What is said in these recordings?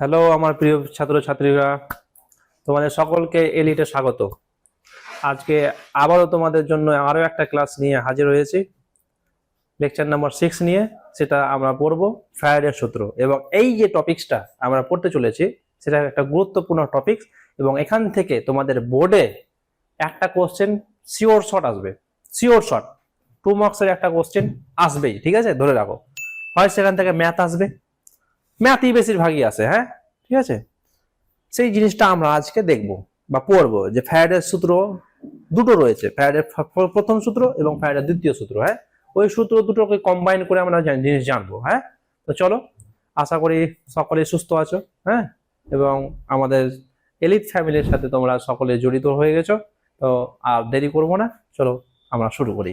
Hello আমার প্রিয় ছাত্রছাত্রীরা, তোমাদের সকলকে এলিটে স্বাগত। আজকে আবারও তোমাদের জন্য আরও একটা ক্লাস নিয়ে হাজির হয়েছি। লেকচার নাম্বার সিক্স নিয়ে, সেটা আমরা পড়ব ফ্রাইডের সূত্র। এবং এই যে টপিকসটা আমরা পড়তে চলেছি, সেটা একটা গুরুত্বপূর্ণ টপিক এবং এখান থেকে তোমাদের বোর্ডে একটা কোশ্চেন শিওর শট আসবে। শিওর শট টু মার্কসের একটা কোশ্চেন আসবেই, ঠিক আছে? ধরে রাখো। হয় সেখান থেকে ম্যাথ আসবে ম্যাথই বেশিরভাগই আসে হ্যাঁ? ঠিক আছে? সেই জিনিসটা আমরা আজকে দেখব বা পড়ব যে ফ্যারাডের সূত্র দুটো রয়েছে, ফ্যারাডের প্রথম সূত্র এবং ফ্যারাডের দ্বিতীয় সূত্র হ্যাঁ? ওই সূত্র দুটোকে কম্বাইন করে আমরা জিনিস জানব হ্যাঁ? তো চলো, আশা করি সকলে সুস্থ আছো হ্যাঁ? এবং আমাদের এলিট ফ্যামিলির সাথে তোমরা সকলে জড়িত হয়ে গেছো, তো আর দেরি করব না, চলো আমরা শুরু করি।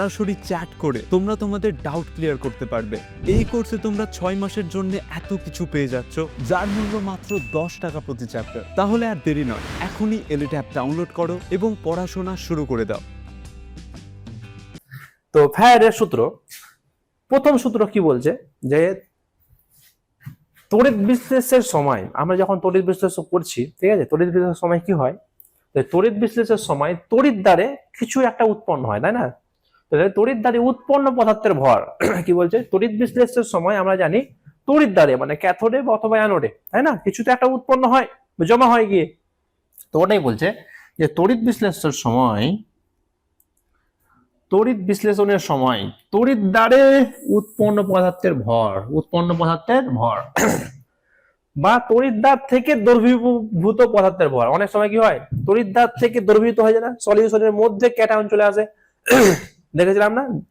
সরাসরি চ্যাট করে তোমরা তোমাদের ডাউট ক্লিয়ার করতে পারবে। এই কোর্সে তোমরা ছয় মাসের জন্য এত কিছু পেয়ে যাচ্ছ, যার মূল্য মাত্র দশ টাকা প্রতি চ্যাপ্টার তাহলে আর দেরি নয়, এখনই এলিট অ্যাপ ডাউনলোড করো এবং পড়াশোনা শুরু করে দাও। তো ফ্যারাডের সূত্র, প্রথম সূত্র কি বলছে? যে তড়িৎ বিশ্লেষের সময়, আমরা যখন তড়িৎ বিশ্লেষণ করছি, ঠিক আছে? তড়িৎ বিশ্লেষের সময় কি হয়? তড়িৎ বিশ্লেষের সময় তড়িৎ দ্বারে কিছু একটা উৎপন্ন হয়, তাই না? তো তড়িৎ দ্বারে উৎপন্ন পদার্থের ভর, কি বলছে? তড়িৎ বিশ্লেষের সময় আমরা জানি তড়িৎ দ্বারে মানে ক্যাথোডে অথবা অ্যানোডে, তাই না? কিছু তো একটা উৎপন্ন হয়, জমা হয় গিয়ে। তো ওটাই বলছে যে তড়িৎ বিশ্লেষের সময়, তড়িৎ বিশ্লেষণের সময়, তড়িৎ দ্বারে উৎপন্ন পদার্থের ভর, উৎপন্ন পদার্থের ভর, বা তড়িৎদ্বার থেকে দ্রবীভূত পদার্থের ভর। অনেক সময় কি হয়? তড়িৎদ্বার থেকে দ্রবীভূত হয়ে যায় না সলিউশনের মধ্যে ক্যাটায়ন চলে আসে। দেখেছিলাম না?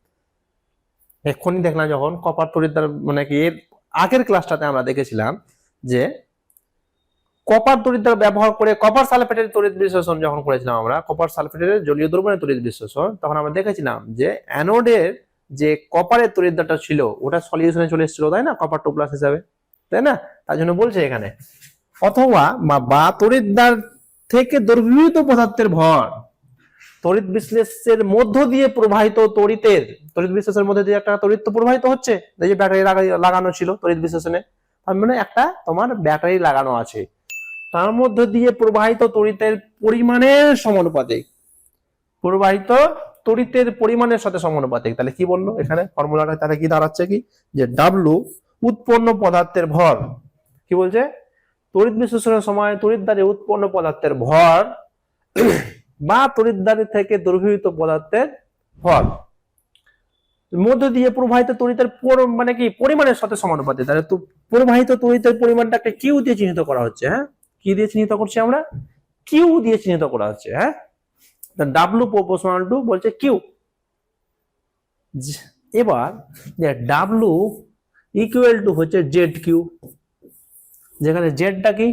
এক্ষুনি দেখলাম যখন কপার তড়িৎদ্বার মানে কি এর আগের ক্লাসটাতে আমরা দেখেছিলাম যে কপার তড়িৎদ্বার ব্যবহার করে কপার সালফেটের তড়িৎ বিশ্লেষণ যখন করেছিলাম আমরা, কপার সালফেটের জলীয় দ্রবণের তড়িৎ বিশ্লেষণ, তখন আমরা দেখেছিলাম যে অ্যানোডের যে কপারের তড়িৎদ্বারটা ছিল, ওটা সলিউশনে চলে এসেছিল, তাই না? কপার টু প্লাস হিসাবে, তাই না? তার জন্য বলছে এখানে, অথবা বা- তড়িৎদ্বার থেকে দ্রবীভূত পদার্থের ভর তড়িৎ বিশ্লেষের মধ্য দিয়ে প্রবাহিত তড়িতের, তড়িৎ বিশ্লেষের মধ্যে দিয়ে একটা তড়িৎ তো প্রবাহিত হচ্ছে, এই যে ব্যাটারি লাগানো ছিল তড়িৎ বিশ্লেষণে, তার মানে একটা তোমার ব্যাটারি লাগানো আছে। তার মধ্য দিয়ে প্রবাহিত তড়িতের পরিমাণের সমানুপাতিক। প্রবাহিত তড়িতের পরিমাণের সাথে সমানুপাতিক। তাহলে কি বলল এখানে? ফর্মুলাটা তাহলে কি দাঁড়াচ্ছে কি? যে ডাব্লু উৎপন্ন পদার্থের ভর। কি বলছে? তড়িৎ বিশ্লেষণের সময় তড়িৎ দ্বারে উৎপন্ন পদার্থের ভর বা তড়িৎ থেকে দ্রবীভূত পদার্থের ভর মধ্য দিয়ে প্রবাহিত তরিতের মানে কি, পরিমাণের সাথে সমানুপাতিক। তাহলে তো প্রবাহিত তরিতের পরিমাণটাকে কিউ দিয়ে চিহ্নিত করা হচ্ছে হ্যাঁ? কি দিয়ে চিহ্নিত করছি আমরা? কিউ দিয়ে চিহ্নিত করা হচ্ছে হ্যাঁ? ডাব্লু প্রপোর্শনাল টু বলছে কিউ এবার ডাব্লু ইকুয়াল টু হচ্ছে জেড কিউ যেখানে জেডটা কি?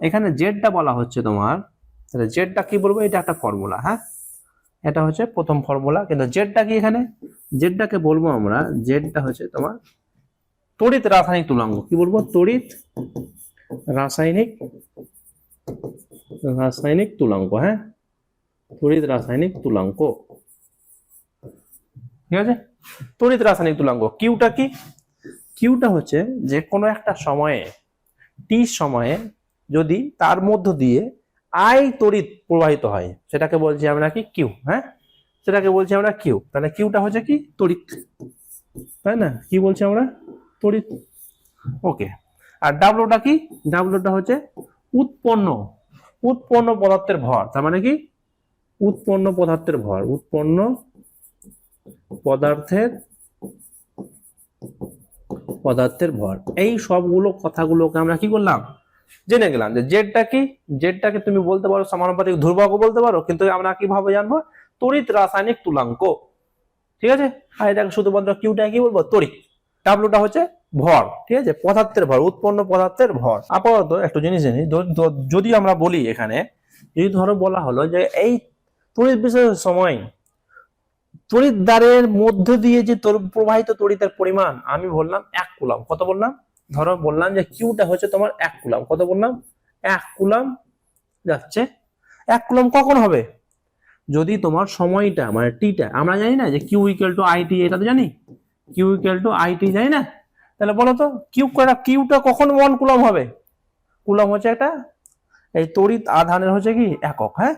এখানে জেডটা বলা হচ্ছে তোমার তাহলে জেডটা কি বলব? এটা একটা ফর্মুলা হ্যাঁ? এটা হচ্ছে প্রথম ফর্মুলা কিন্তু জেডটা কি এখানে? জেডটাকে বলব আমরা? জেডটা হচ্ছে তোমার তড়িৎ রাসায়নিক তুলাঙ্গ। কি বলব? তড়িৎ রাসায়নিক রাসায়নিক তুলাঙ্ক হ্যাঁ? তড়িৎ রাসায়নিক তুলাঙ্ক ঠিক আছে? তড়িৎ রাসায়নিক তুলাঙ্ক কিউটা কি? কিউটা হচ্ছে যে কোনো একটা সময়ে টি সময়ে যদি তার মধ্য দিয়ে আই তড়িৎ প্রবাহিত হয়। সেটাকে বলছি আমরা কি? কিউ হ্যাঁ? সেটাকে বলছি আমরা কিউ তাহলে কিউটা হচ্ছে কি? তড়িৎ তাই না? কি বলছি আমরা তড়িৎ ওকে আর ডাব্লুটা কি? ডাব্লুটা হচ্ছে উৎপন্ন। উৎপন্ন পদার্থের ভর। তার মানে কি? উৎপন্ন পদার্থের ভর। উৎপন্ন পদার্থের পদার্থের ভর। এই সবগুলো কথাগুলোকে আমরা কি করলাম? জেনে গেলাম যে জেডটা কি? জেডটাকে তুমি বলতে পারো সমানুপাতিক ধ্রুবকও বলতে পারো, কিন্তু আমরা কীভাবে জানব? তড়িৎ রাসায়নিক তুলাঙ্ক। ঠিক আছে? আর এটাকে শুধুমাত্র কিউটা কি বলব? তড়িৎ। ডাব্লুটা হচ্ছে ভর। ঠিক আছে? পদার্থের ভর, উৎপন্ন পদার্থের ভর। আপাতত একটু জিনিস জানি যদি আমরা বলি এখানে, যদি ধরো বলা হলো যে এই তড়িৎ বিশেষ সময় তড়িৎ দ্বারের মধ্য দিয়ে যে প্রবাহিত তড়িতের পরিমাণ, আমি বললাম এক কুলাম কত বললাম? ধরো বললাম যে কিউটা হচ্ছে তোমার এক কুলাম। কত বললাম? এক কুলাম যাচ্ছে। এক কুলাম কখন হবে? যদি তোমার সময়টা মানে টিটা, আমরা জানি না যে কিউ ইকুয়াল টু আইটি এটা তো জানি? কিউ ইকুয়াল টু আইটি জানি না? তাহলে বলো তো কিউ কিউটা কখন ওয়ান কুলাম হবে? কুলাম হচ্ছে একটা, এই তড়িৎ আধানের হচ্ছে কি? একক হ্যাঁ?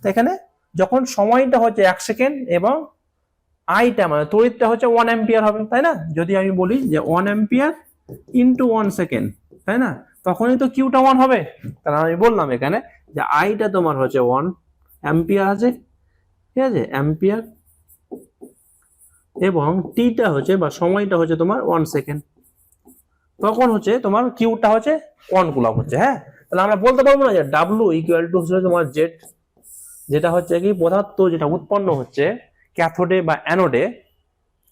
তো এখানে যখন সময়টা হচ্ছে এক সেকেন্ড এবং আইটা মানে তড়িৎটা হচ্ছে ওয়ান অ্যাম্পিয়ার হবে, তাই না? যদি আমি বলি যে one ampere into one second তাই না? তখনই তো কিউটা ওয়ান হবে। তাহলে আমি বললাম এখানে যে আইটা তোমার হচ্ছে ওয়ান অ্যাম্পিয়ার আছে, ঠিক আছে? অ্যাম্পিয়ার এবং টিটা হচ্ছে বা সময়টা হচ্ছে তোমার ওয়ান সেকেন্ড তখন হচ্ছে তোমার কিউটা হচ্ছে ওয়ান কুলাম হচ্ছে হ্যাঁ? তাহলে আমরা বলতে পারব না যে ডাব্লু ইকুয়াল টু হচ্ছে তোমার জেড যেটা হচ্ছে কি পদার্থ যেটা উৎপন্ন হচ্ছে ক্যাথোডে বা অ্যানোডে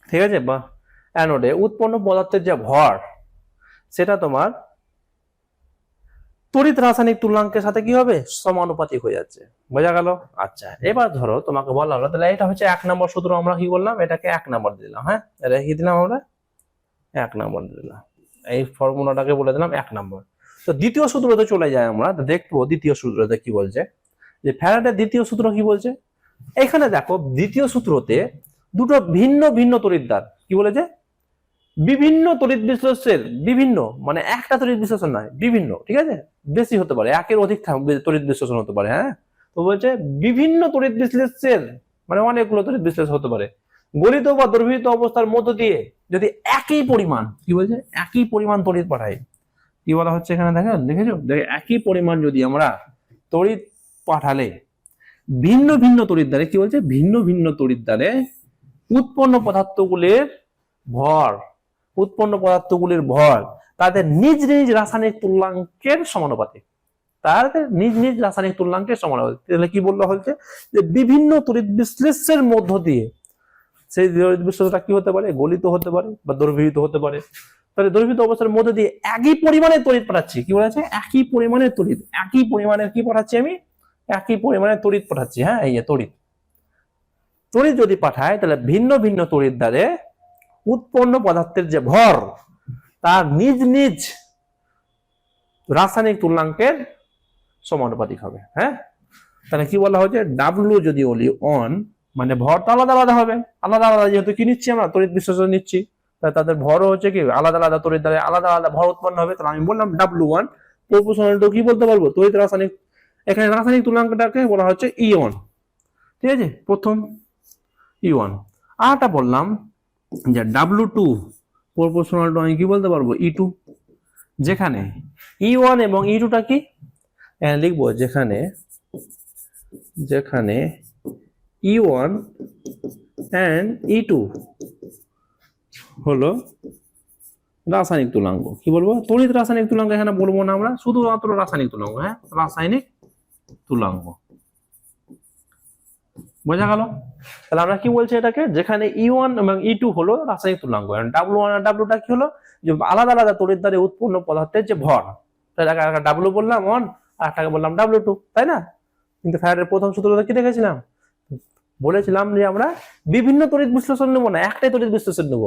ঠিক আছে? বা অ্যানোডে উৎপন্ন পদার্থের যে ভর সেটা তোমার তড়িৎ রাসায়নিক তুলনাঙ্কের সাথে কি হবে? সমানুপাতিক হয়ে যাচ্ছে। বোঝা গেল? আচ্ছা এবার ধরো তোমাকে বলা হলো, তাহলে এটা হচ্ছে এক নম্বর সূত্র আমরা কি করলাম এটাকে এক নম্বর দিলাম হ্যাঁ? এটা কি দিলাম আমরা? এক নম্বর দিলাম। এই ফর্মুলাটাকে বলে দিলাম এক নম্বর। তো দ্বিতীয় সূত্রতে চলে যায় আমরা দেখব দ্বিতীয় সূত্রতে কি বলছে। যে ফ্যারাডের দ্বিতীয় সূত্র কি বলছে? এখানে দেখো, দ্বিতীয় সূত্রতে দুটো ভিন্ন ভিন্ন তড়িৎদ্বার কি বলেছে? বিভিন্ন তড়িৎ বিশ্লেষের বিভিন্ন মানে একটা তড়িৎ বিশ্লেষণ নয়, বিভিন্ন, ঠিক আছে? বেশি হতে পারে, একের অধিক তড়িৎ বিশ্লেষণ হতে পারে হ্যাঁ? তো বলছে বিভিন্ন তড়িৎ বিশ্লেষের মানে অনেকগুলো তড়িৎ বিশ্লেষণ হতে পারে। গলিত বা দ্রবীভূত অবস্থার মধ্য দিয়ে যদি একই পরিমাণ, কি বলছে? একই পরিমাণ তড়িৎ পাঠায় কি বলা হচ্ছে এখানে দেখেন? দেখেছ? দেখে, একই পরিমাণ যদি আমরা তড়িৎ পাঠালে, ভিন্ন ভিন্ন তড়িৎ দ্বারে, কি বলছে? ভিন্ন ভিন্ন তড়িৎ দ্বারে উৎপন্ন পদার্থগুলির ভর উৎপন্ন পদার্থগুলির ভর তাদের নিজ নিজ রাসায়নিক তুল্যাঙ্কের সমানুপাতিক। তাদের নিজ নিজ রাসায়নিক তুল্যাঙ্কের সমানুপাতিক। তাহলে কি বলল হচ্ছে যে বিভিন্ন তড়িৎ বিশ্লেষের মধ্য দিয়ে সেই তড়িৎ বিশ্লেষটা কি হতে পারে? গলিত হতে পারে বা দ্রবীভূত হতে পারে। তাহলে দ্রবীভূত অবস্থার মধ্যে দিয়ে একই পরিমাণে তড়িৎ পাঠাচ্ছি। কি বলেছে? একই পরিমাণে তড়িৎ। একই পরিমাণের কি পাঠাচ্ছি আমি? একই পরিমাণে তড়িৎ পাঠাচ্ছি। হ্যাঁ এই যে তড়িৎ। তড়িৎ যদি পাঠায়, তাহলে ভিন্ন ভিন্ন তড়িৎ দ্বারে উৎপন্ন পদার্থের যে ভর, তার নিজ নিজ রাসায়নিক তুলনাঙ্কের সমানুপাতিক হবে হ্যাঁ? তাহলে কি বলা হচ্ছে ডাব্লু যদি বলি অন মানে ভর তো আলাদা আলাদা হবে। আলাদা আলাদা যেহেতু কি নিচ্ছি আমরা? তড়িৎ বিশ্লেষণ নিচ্ছি। তাহলে তাদের ভরও হচ্ছে কি? আলাদা আলাদা তড়িৎ দ্বারা আলাদা আলাদা ভর উৎপন্ন হবে। তাহলে আমি বললাম ডাব্লু ওয়ান প্রপোশনাল তো কি বলতে পারব? তড়িৎ রাসায়নিক, এখানে রাসায়নিক তুলনাঙ্কটাকে বলা হচ্ছে ই ওয়ান ঠিক আছে? প্রথম ই ওয়ান আরটা বললাম যে ডাব্লু টু প্রপোর্শনাল টু আমি কি বলতে পারব? ই টু যেখানে ই ওয়ান এবং ই টুটা কি? লিখব যেখানে যেখানে E one and E two হলো রাসায়নিক তুলাঙ্গ। কি বলব? তড়িৎ রাসায়নিক তুলাঙ্গ এখানে বলব না আমরা, শুধুমাত্র রাসায়নিক তুলাঙ্গ হ্যাঁ? রাসায়নিক তুলাঙ্গ। বোঝা গেল? তাহলে আমরা কি বলছি এটাকে? যেখানে ই ওয়ান এবং ই টু হলো রাসায়নিক তুলনাঙ্ক ডাব্লু ওয়ান আর ডাব্লুটা কি হলো? যে আলাদা আলাদা তড়িৎ দ্বারে উৎপন্ন পদার্থের যে ভর। তাহলে ডাব্লু বললাম ওয়ান আর একটাকে বললাম ডাব্লু টু তাই না? কিন্তু ফ্যারাডের প্রথম সূত্রটা কি দেখেছিলাম? বলেছিলাম যে আমরা বিভিন্ন তড়িৎ বিশ্লেষণ নেব না, একটাই তড়িৎ বিশ্লেষণ নেব।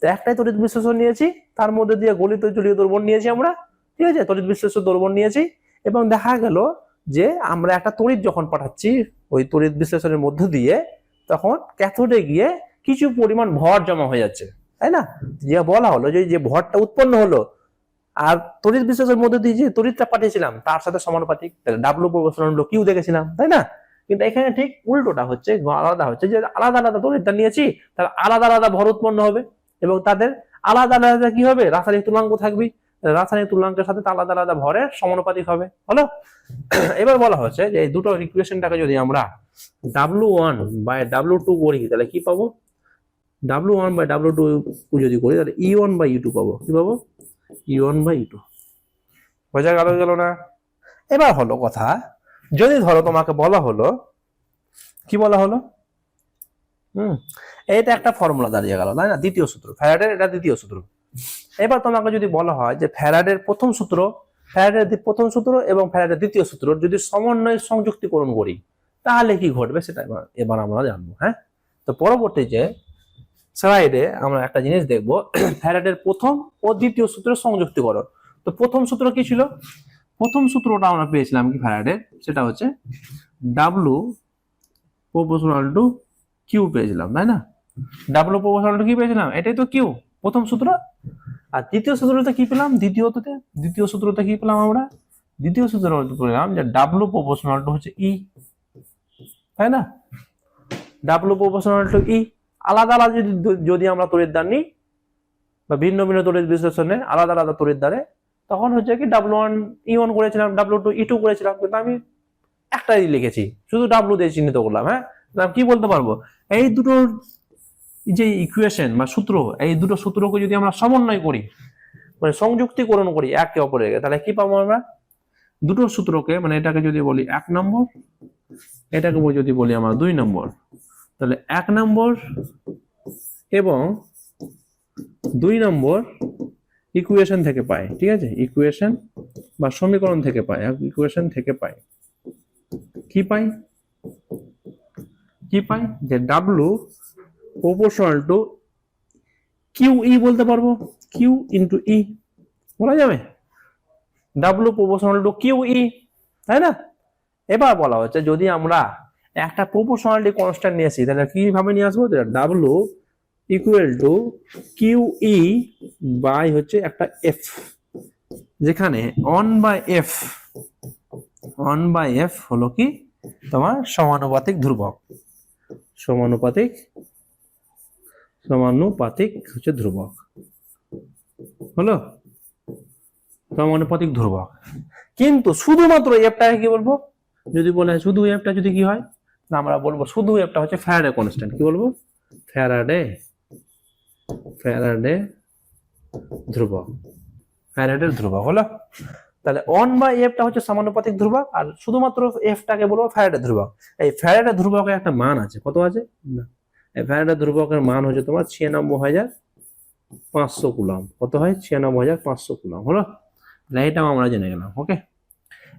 তো একটাই তড়িৎ বিশ্লেষণ নিয়েছি, তার মধ্যে দিয়ে গলিত জলীয় দ্রবণ নিয়েছি আমরা, ঠিক আছে? তড়িৎ বিশ্লেষণ দ্রবণ নিয়েছি, এবং দেখা গেল যে আমরা একটা তড়িৎ যখন পাঠাচ্ছি, ওই তড়িৎ বিশ্লেষণের মধ্য দিয়ে, তখন ক্যাথোডে গিয়ে কিছু পরিমাণ ভর জমা হয়ে যাচ্ছে, তাই না? যে বলা হলো যে যে ভরটা উৎপন্ন হলো, আর তড়িৎ বিশ্লেষণের মধ্যে দিয়ে যে তড়িৎটা পাঠিয়েছিলাম, তার সাথে সমানুপাতিক, তাহলে ডাব্লু প্রবর্তন হলো কিউ দেখেছিলাম, তাই না? কিন্তু এখানে ঠিক উল্টোটা হচ্ছে আলাদা হচ্ছে, যে আলাদা আলাদা তড়িৎটা নিয়েছি, তাহলে আলাদা আলাদা ভর উৎপন্ন হবে, এবং তাদের আলাদা আলাদা কি হবে? রাসায়নিক তুলাঙ্ক থাকবে রাসায়নিক তুলনাঙ্কের সাথে আলাদা আলাদা ভরের সমানুপাতিক হবে। হলো? এবার বলা হচ্ছে যে এই দুটো ইকুয়েশনটাকে যদি আমরা W one by W two করি, তাহলে কি পাবো? W one by W two যদি করি, তাহলে E one by E two পাবো। কি পাবো? E one by E two বোঝা গেল গেল না? এবার হলো কথা, যদি ধরো তোমাকে বলা হলো, কি বলা হলো? হুম, এটা একটা ফর্মুলা দাঁড়িয়ে গেল, তাই না? দ্বিতীয় সূত্র। ফ্যারাডের এটা দ্বিতীয় সূত্র। এবার তোমাকে যদি বলা হয় যে ফ্যারাডের প্রথম সূত্র, ফ্যারাডের প্রথম সূত্র এবং ফ্যারাডের দ্বিতীয় সূত্র যদি সমন্বয় সংযুক্তিকরণ করি, তাহলে কি ঘটবে সেটা এবার আমরা জানব হ্যাঁ? তো পরবর্তী যে স্লাইডে আমরা একটা জিনিস দেখব, ফ্যারাডের প্রথম ও দ্বিতীয় সূত্রের সংযুক্তিকরণ। তো প্রথম সূত্র কি ছিল? প্রথম সূত্রটা আমরা পেয়েছিলাম কি ফ্যারাডের সেটা হচ্ছে ডাব্লু প্রপোর্শনাল টু কিউ পেয়েছিলাম, তাই না? ডাব্লু প্রপোর্শনাল টু কি পেয়েছিলাম, এটাই তো কিউ প্রথম সূত্র। আর দ্বিতীয় সূত্রতে কি পেলাম? দ্বিতীয়তে দ্বিতীয় সূত্রতে কি পেলাম আমরা? দ্বিতীয় সূত্র পেলাম যে ডাব্লু প্রপোর্শনাল টু হচ্ছে ই তাই না? ডাব্লু প্রপোর্শনাল টু ই আলাদা আলাদা যদি যদি আমরা তড়িৎ নিই, বা ভিন্ন ভিন্ন তড়িৎ বিশ্লেষণে আলাদা আলাদা তড়িৎ দ্বারে, তখন হচ্ছে কি ডাব্লু ওয়ান ই ওয়ান করেছিলাম ডাব্লু টু ই টু করেছিলাম, কিন্তু আমি একটাই লিখেছি। শুধু ডাব্লু দিয়ে চিহ্নিত করলাম হ্যাঁ? কি বলতে পারব? এই দুটোর যে ইকুয়েশন বা সূত্র, এই দুটো সূত্রকে যদি আমরা সমন্বয় করি মানে সংযুক্তিকরণ করি একে অপরের তাহলে কি পাবো আমরা? দুটো সূত্রকে মানে এটাকে যদি বলি এক নম্বর, এটাকে যদি বলি আমরা দুই নম্বর, তাহলে এক নম্বর এবং দুই নম্বর ইকুয়েশন থেকে পাই, ঠিক আছে? ইকুয়েশন বা সমীকরণ থেকে পাই ইকুয়েশন থেকে পাই, কি পাই? কি পাই? যে W proportional to Q E বলতে পারব? কিউ ইন্টু ই বলা যাবে? W proportional to Q E তাই না? এবার বলা হচ্ছে, যদি আমরা একটা প্রপোর্শনালিটি কনস্ট্যান্ট নিয়ে আসি, তাহলে কীভাবে নিয়ে আসব? W equal to Q E by হচ্ছে একটা এফ যেখানে on by F on by F হলো কি? তোমার সমানুপাতিক ধ্রুবক। সমানুপাতিক সমানুপাতিক হচ্ছে ধ্রুবক। হলো? সমানুপাতিক ধ্রুবক। কিন্তু শুধুমাত্র এফটাকে কি বলব? যদি বলে শুধু এফটা যদি কি হয়? আমরা বলব শুধু এফটা হচ্ছে ফ্যারাডে কনস্ট্যান্ট কি বলব? ফ্যারাডে ফ্যারাডে ধ্রুবক। ফ্যারাডের ধ্রুবক, হলো? তাহলে অন বা এফটা হচ্ছে সমানুপাতিক ধ্রুবক, আর শুধুমাত্র এফটাকে বলব ফ্যারাডে ধ্রুবক। এই ফ্যারাডে ধ্রুবকের একটা মান আছে। কত আছে? না। ফ্যারাডে ধ্রুবকের মান হচ্ছে তোমার ছিয়ানব্বই হাজার পাঁচশো কুলাম। কত হয়? ছিয়ানব্বই হাজার পাঁচশো কুলাম। হলো? তাহলে এইটাও আমরা জেনে গেলাম ওকে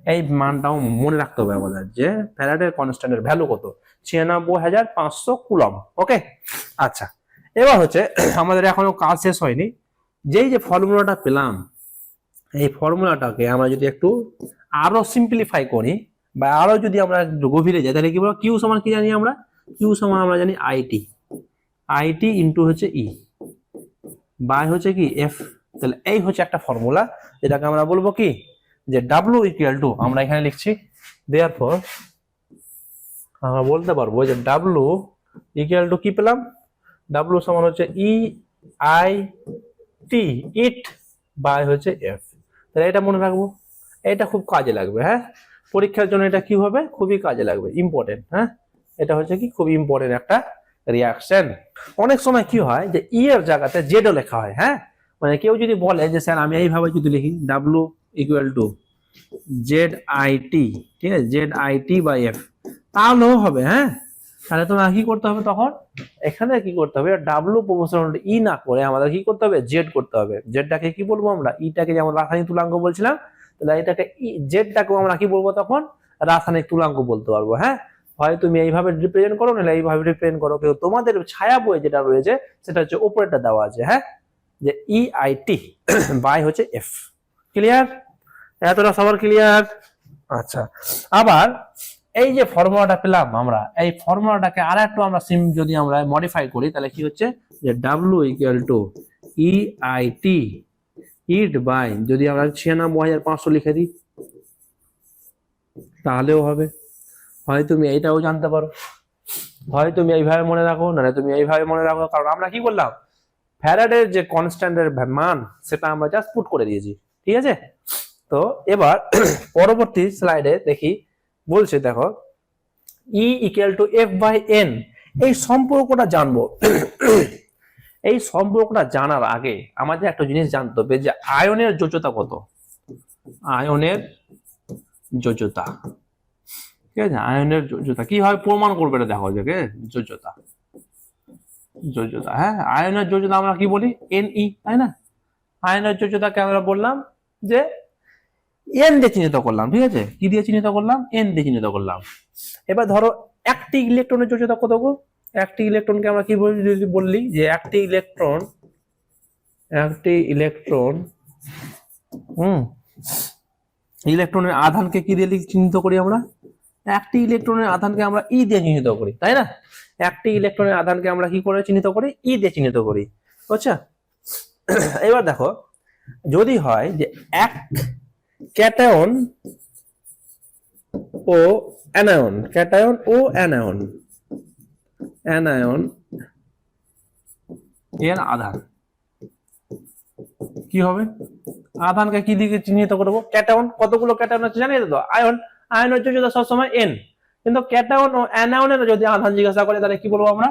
এই মানটাও মনে রাখতে হবে আমাদের যে ফ্যারাডের কনস্ট্যান্টের ভ্যালু কত? ছিয়ানব্বই হাজার পাঁচশো কুলম ওকে আচ্ছা এবার হচ্ছে আমাদের এখনও কাজ শেষ হয়নি। যেই যে ফর্মুলাটা পেলাম, এই ফর্মুলাটাকে আমরা যদি একটু আরও সিম্পলিফাই করি বা আরও যদি আমরা গভীরে যাই, তাহলে কি বলব? কিউ সমান কি জানি আমরা? কিউ সমান আমরা জানি আইটি আইটি ইন্টু হচ্ছে ই বাই হচ্ছে কি? এফ তাহলে এই হচ্ছে একটা ফর্মুলা যেটাকে আমরা বলব কি? যে ডাব্লু ইকুয়াল টু আমরা এখানে লিখছি দেয়ার ফর আমরা বলতে পারব যে ডাব্লু ইকুয়াল টু কি পেলাম? ডাব্লু সমান হচ্ছে E I T it by হচ্ছে এফ তাহলে এটা মনে রাখব, এটা খুব কাজে লাগবে হ্যাঁ? পরীক্ষার জন্য এটা কি হবে? খুবই কাজে লাগবে ইম্পর্টেন্ট হ্যাঁ? এটা হচ্ছে কি খুব ইম্পর্টেন্ট একটা রিয়াকশন অনেক সময় কি হয় যে ই এর জায়গাতে জেডও লেখা হয় হ্যাঁ? মানে কেউ যদি বলে যে, স্যার, আমি এইভাবে যদি লিখি W equal to Z I T ঠিক আছে? Z I T by F তাহলেও হবে হ্যাঁ? তাহলে তোমার কি করতে হবে তখন? এখানে কি করতে হবে? ডাব্লু প্রপোর্শনাল ই না করে আমাদের কি করতে হবে? জেড করতে হবে। জেডটাকে কি বলব আমরা? ইটাকে যেমন রাসায়নিক তুলাঙ্ক বলছিলাম, তাহলে এটাকে জেডটাকেও আমরা কি বলব তখন? রাসায়নিক তুলাঙ্ক বলতে পারব হ্যাঁ? হয় তুমি এইভাবে রিপ্রেজেন্ট করো, নাহলে এইভাবে রিপ্রেজেন্ট করো। কেউ তোমাদের ছায়া বই যেটা রয়েছে, সেটা হচ্ছে উপরেটা দেওয়া আছে হ্যাঁ? যে ই আই টি বাই হচ্ছে এফ ক্লিয়ার এতটা সবার ক্লিয়ার আচ্ছা আবার এই যে ফর্মুলাটা পেলাম আমরা, এই ফর্মুলাটাকে আর একটু আমরা সিম যদি আমরা মডিফাই করি, তাহলে কি হচ্ছে? যে W equal to E I T it by যদি আমরা ছিয়ানব্বই হাজার পাঁচশো লিখে দিই, তাহলেও হবে। হয় তুমি এইটাও জানতে পারো। হয় তুমি এইভাবে মনে রাখো, নাহলে তুমি এইভাবে মনে রাখো। কারণ আমরা কি করলাম? ফ্যারাডের যে কনস্ট্যান্টের মান, সেটা আমরা জাস্ট পুট করে দিয়েছি। ঠিক আছে? তো এবার পরবর্তী স্লাইডে দেখি। বলছে, দেখো E equal to F by N এই সম্পর্কটা জানব। এই সম্পর্কটা জানার আগে আমাদের একটা জিনিস জানতে হবে যে আয়নের যোজ্যতা কত? আয়নের যোজ্যতা। ঠিক আছে? আয়নের যোজ্যতা কীভাবে প্রমাণ করবে এটা দেখো যে যোজ্যতা যোজ্যতা হ্যাঁ? আয়নের যোজ্যতা আমরা কি বলি? এন ই তাই না? আয়নের যোজ্যতাকে আমরা বললাম যে এন দিয়ে চিহ্নিত করলাম, ঠিক আছে? কি দিয়ে চিহ্নিত করলাম? এন দিয়ে চিহ্নিত করলাম। এবার ধরো একটি ইলেকট্রনের যোজ্যতা কত গো? একটি ইলেকট্রনকে আমরা কি যদি বললি যে একটি ইলেকট্রন একটি ইলেকট্রন হুম? ইলেকট্রনের আধানকে কি দিয়ে চিহ্নিত করি আমরা? একটি ইলেকট্রনের আধানকে আমরা ই দিয়ে চিহ্নিত করি, তাই না? একটি ইলেকট্রনের আধানকে আমরা কি করে চিহ্নিত করি? ই দিয়ে চিহ্নিত করি, বুঝছ? এবার দেখো, যদি হয় যে এক ক্যাটায়ন ও অ্যানায়ন, ক্যাটায়ন ও অ্যানায়ন অ্যানায়ন এর আধান, কি হবে? আধানকে কি দিকে চিহ্নিত করব? ক্যাটায়ন, কতগুলো ক্যাটায়ন আছে জানিয়ে তো আয়ন আয়ন হচ্ছে যদি সবসময় এন কিন্তু ক্যাটায়ন ও অ্যানায়নের যদি আধান জিজ্ঞাসা করে, তাহলে কি বলব আমরা?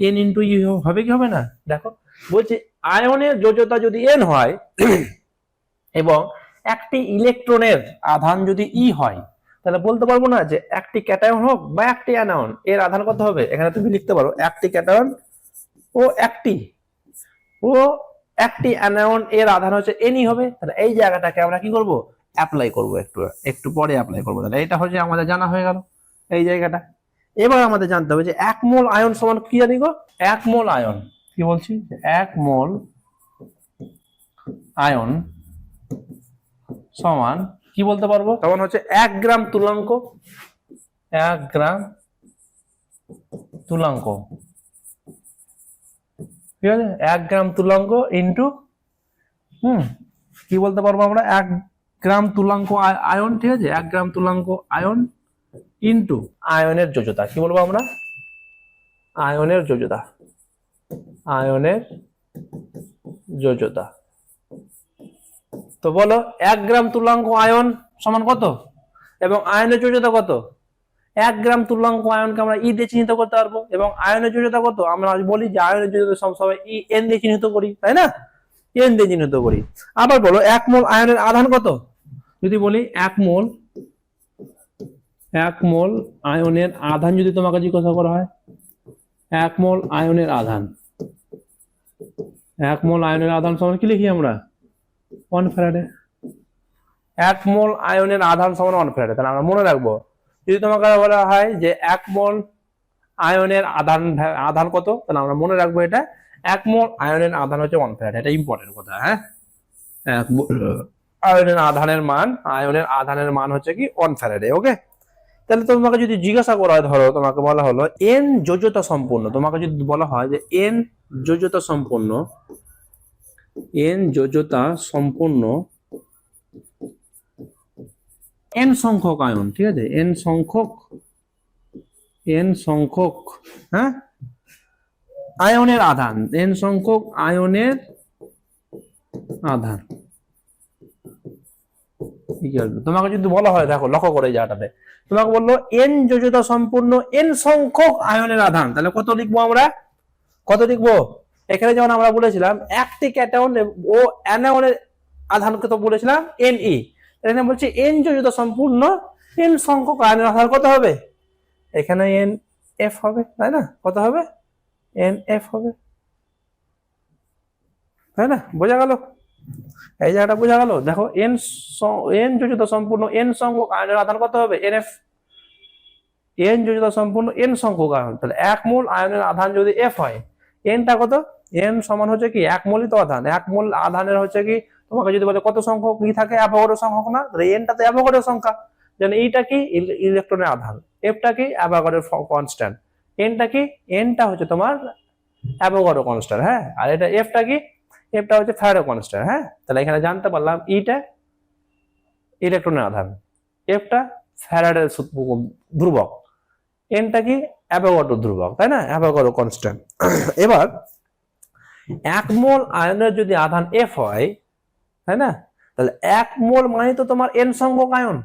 এন ইন্টু ই হবে কি হবে না? দেখো, বলছি আয়নের যোজ্যতা যদি এন হয়, এবং একটি ইলেকট্রনের আধান যদি ই হয়, তাহলে বলতে পারব না যে একটি ক্যাটায়ন হোক বা একটি অ্যানায়ন, এর আধান কত হবে? এখানে তুমি লিখতে পারো, একটি ক্যাটায়ন ও একটি। ও একটি অ্যানায়ন, এর আধান হচ্ছে এনই হবে। তাহলে এই জায়গাটাকে আমরা কি করব? অ্যাপ্লাই করব একটু একটু পরে অ্যাপ্লাই করব। তাহলে এটা হচ্ছে আমাদের জানা হয়ে গেল এই জায়গাটা। এবার আমাদের জানতে হবে যে এক মোল আয়ন সমান কি জানি গো? এক মোল আয়ন। কি বলছি? এক মোল আয়ন সমান কি বলতে পারব? তখন হচ্ছে এক গ্রাম তুলাঙ্ক, এক গ্রাম তুলাঙ্ক। ঠিক আছে? এক গ্রাম তুলাঙ্ক ইন্টু হুম, কি বলতে পারব আমরা? এক গ্রাম তুলাঙ্ক আয়- আয়ন, ঠিক আছে? এক গ্রাম তুলাঙ্ক আয়ন ইন্টু আয়নের যোজ্যতা কি বলব আমরা? আয়নের যোজ্যতা আয়নের যোজ্যতা তো বলো, এক গ্রাম তুলাঙ্ক আয়ন সমান কত? এবং আয়নের যোজ্যতা কত? এক গ্রাম তুলাঙ্ক আয়নকে আমরা ই দিয়ে চিহ্নিত করতে পারব। এবং আয়নের যোজ্যতা কত? আমরা বলি যে আয়নের যোজ্যতা সবসময় ই এন দিয়ে চিহ্নিত করি, তাই না? এন দিয়ে চিহ্নিত করি। আবার বলো, এক মোল আয়নের আধান কত? যদি বলি এক মোল এক মোল আয়নের আধান যদি তোমাকে জিজ্ঞাসা করা হয়, এক মোল আয়নের আধান। এক মোল আয়নের আধান সমান কি লিখি আমরা? ওয়ান ফ্যারাডে এক মোল আয়নের আধান সমান ওয়ান ফ্যারাডে তাহলে আমরা মনে রাখব। যদি তোমাকে বলা হয় যে এক মোল আয়নের আধান আধান কত? তাহলে আমরা মনে রাখব এটা, এক মোল আয়নের আধান হচ্ছে ওয়ান ফ্যারাডে এটা ইম্পর্টেন্ট কথা হ্যাঁ? এক আয়নের আধানের মান, আয়নের আধানের মান হচ্ছে কি ওয়ান ফ্যারাডে ওকে তাহলে তোমাকে যদি জিজ্ঞাসা করা হয়, ধরো তোমাকে বলা হলো এন যোজ্যতা সম্পূর্ণ তোমাকে যদি বলা হয় যে এন যোজ্যতা সম্পূর্ণ এন যোজ্যতা সম্পূর্ণ এন সংখ্যক আয়ন, ঠিক আছে? এন সংখ্যক এন সংখ্যক হ্যাঁ? আয়নের আধান এন সংখ্যক আয়নের আধান। তোমাকে যদি বলা হয়, দেখো, লক্ষ্য করে জায়গাটাতে। তোমাকে বলল, এন যোজ্যতা সম্পূর্ণ, এন সংখ্যক আয়নের আধান। তাহলে কত লিখব আমরা? কত লিখব? এখানে যেমন আমরা বলেছিলাম, একটি ক্যাটায়ন ও অ্যানায়নের আধান কত বলেছিলাম এন ই এখানে বলছি, এন যোজ্যতা সম্পূর্ণ, এন সংখ্যক আয়নের আধান। কত হবে? এখানে এন এফ হবে, তাই না? কত হবে? এন এফ হবে। তাই না? বোঝা গেল? এই জায়গাটা বোঝা গেল? দেখো এন এন যোজ্যতা সম্পূর্ণ এন সংখ্যক আয়নের আধান কত হবে এন এফ এন যোজ্যতা সম্পূর্ণ এন সংখ্যক আয়ন। তাহলে এক মোল আয়নের আধান যদি এফ হয় এনটা কত? এন সমান হচ্ছে কি? এক মোলিত আধান। এক মোল আধানের হচ্ছে কি? তোমাকে যদি বলে কত সংখ্যক কি থাকে? অ্যাভোগাড্রো সংখ্যক না? তাহলে এনটা তো অ্যাভোগাড্রো সংখ্যা। যেন এইটা কি? ইলেকট্রনের আধান। এফটা কি? অ্যাভোগাড্রো কনস্ট্যান্ট এনটা কি? এনটা হচ্ছে তোমার অ্যাভোগাড্রো কনস্ট্যান্ট হ্যাঁ? আর এটা এফটা কি? এফটা হচ্ছে ফ্যারাডো কনস্ট্যান্ট হ্যাঁ? তাহলে এখানে জানতে পারলাম ইটা ইলেকট্রনের আধান এফটা ফ্যারাডের ধ্রুবক। এনটা কি? অ্যাভোগাড্রো ধ্রুবক, তাই না? অ্যাভোগাড্রো কনস্ট্যান্ট এবার, এক মোল আয়নের যদি আধান এফ হয়, তাই না? তাহলে এক মোল মানে তো তোমার এন সংখ্যক আয়ন।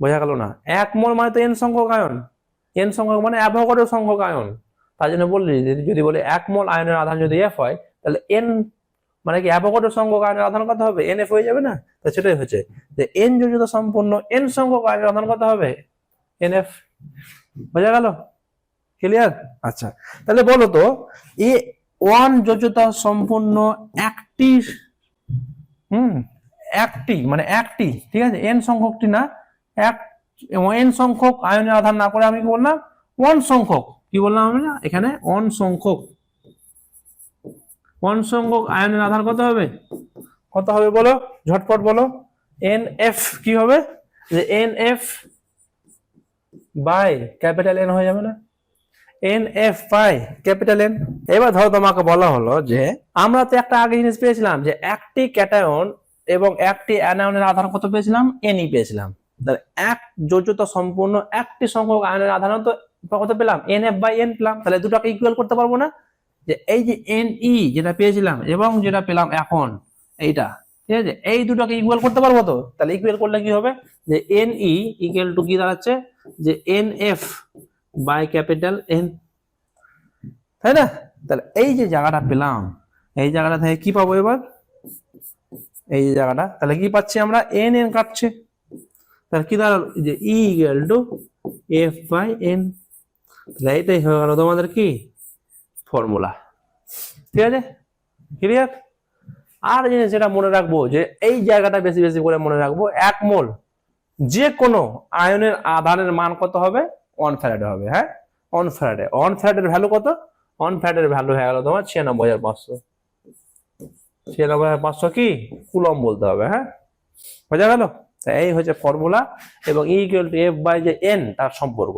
বোঝা গেল না? এক মোল মানে তো এন সংখ্যক আয়ন। এন সংখ্যক মানে অ্যাভোগাড্রো সংখ্যক আয়ন। তার জন্য বললি, যদি বলে এক মোল আয়নের আধান যদি এফ হয় তাহলে এন মানে কি অ্যাভোগাড্রো সংখ্যক আয়নের আধান কত হবে? এন এফ হয়ে যাবে না? তো সেটাই হচ্ছে। যে এন যোজিত সম্পূর্ণ এন সংখ্যক আয়নের আধান কত হবে? এন এফ বোঝা গেল? ক্লিয়ার আচ্ছা তাহলে বলো তো এ ওয়ান যোজ্যতা সম্পূর্ণ একটি হুম একটি মানে একটি ঠিক আছে? এন সংখ্যকটি না এক এন সংখ্যক আয়নের আধার না করে আমি কি বললাম? ওয়ান সংখ্যক। কি বললাম আমি না এখানে অন সংখ্যক। ওয়ান সংখ্যক আয়নের আধার কত হবে? কত হবে বলো? ঝটপট বলো। এন এফ কি হবে? যে N F by capital N হয়ে যাবে না? N F by capital N এবার ধরো তোমাকে বলা হলো যে আমরা তো একটা আগে জিনিস পেয়েছিলাম যে একটি ক্যাটায়ন এবং একটি অ্যানায়নের আধার কত পেয়েছিলাম? এনই পেয়েছিলাম। তাহলে এক যোজ্যতা সম্পূর্ণ একটি সংখ্যক আয়নের আধার তো কত পেলাম? এন এফ বাই এন পেলাম। তাহলে দুটাকে ইকুয়াল করতে পারব না? যে এই যে এন ই যেটা পেয়েছিলাম এবং যেটা পেলাম এখন, এইটা, ঠিক আছে? এই দুটাকে ইকুয়াল করতে পারব তো? তাহলে ইকুয়াল করলে কি হবে? যে এন ই ইকুয়াল টু কি দাঁড়াচ্ছে? যে N F by capital N তাই না? তাহলে এই যে জায়গাটা পেলাম, এই জায়গাটা থেকে কি পাবো এবার? এই যে জায়গাটা, তাহলে কি পাচ্ছি আমরা? এন এন কাটছে। তাহলে কি দাঁড়াল? যে E equal to F by N তাহলে এইটাই হয়ে গেল তোমাদের কি? ফর্মুলা ঠিক আছে? ক্লিয়ার আর জিনিস যেটা মনে রাখব যে এই জায়গাটা বেশি বেশি করে মনে রাখব, এক মোল যে কোনো আয়নের আধানের মান কত হবে? ওয়ান ফ্যারাডে হবে হ্যাঁ? অন ফ্যারাডে অন ফ্যারাডের ভ্যালু কত? অন ফ্যারাডের ভ্যালু হয়ে গেল তোমার ছিয়ানব্বই হাজার পাঁচশো। ছিয়ানব্বই হাজার পাঁচশো কি? কুলম বলতে হবে হ্যাঁ? বোঝা গেল? এই হচ্ছে ফর্মুলা এবং ইকুয়াল টু এফ বাই যে এন তার সম্পর্ক।